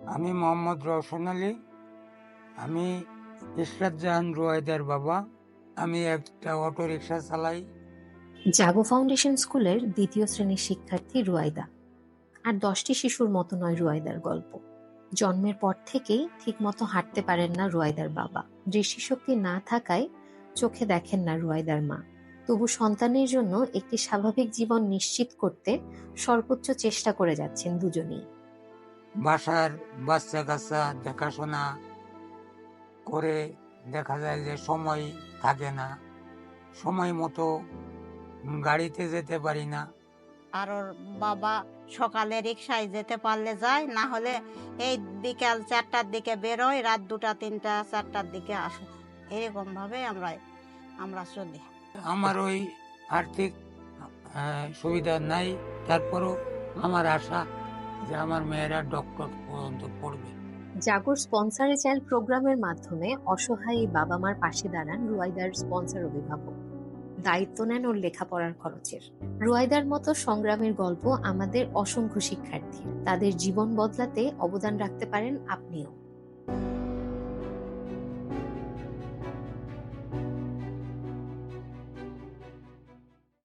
আমি মোহাম্মদ রওশন আলী। আমি ইশরাত জাহান রুয়াইদার বাবা। আমি একটা অটো রিক্সা চালাই। জাগো ফাউন্ডেশন স্কুলের দ্বিতীয় শ্রেণির শিক্ষার্থী রুয়াইদা আর দশটি শিশুর মতো নয় রুয়াইদার গল্প। জন্মের পর থেকেই ঠিকমতো হাঁটতে পারেন না রুয়াইদার বাবা। দৃষ্টিশক্তি না থাকায় চোখে দেখেন না রুয়াইদার মা। তবু সন্তানের জন্য একটি স্বাভাবিক জীবন নিশ্চিত করতে সর্বোচ্চ চেষ্টা করে যাচ্ছেন দুজনেই। বাসার বাচ্চা কাচ্চা দেখাশোনা করে দেখা যায় যে সময় থাকে না। সময় মতো গাড়িতে যেতে পারি না। আর ওর বাবা সকালে রিক্সায় যেতে পারলে যায় না হলে এই বিকাল চারটার দিকে বেরোয় রাত দুটা তিনটা চারটার দিকে আসে। এরকম ভাবে আমরা আমরা চলি। আমার ওই আর্থিক সুবিধা নাই তারপরও আমার আশা যে আমার মেয়েরা ডক্টর পর্যন্ত পড়বে। জাগর স্পন্সারে চাইল্ড প্রোগ্রামের মাধ্যমে অসহায় বাবা মার পাশে দাঁড়ান রুয়াইদার স্পন্সার অভিভাবক। দায়িত্ব নেন ওর লেখাপড়ার খরচের। রুয়াইদার মতো সংগ্রামের গল্প আমাদের অসংখ্য শিক্ষার্থী তাদের জীবন বদলাতে অবদান রাখতে পারেন আপনিও।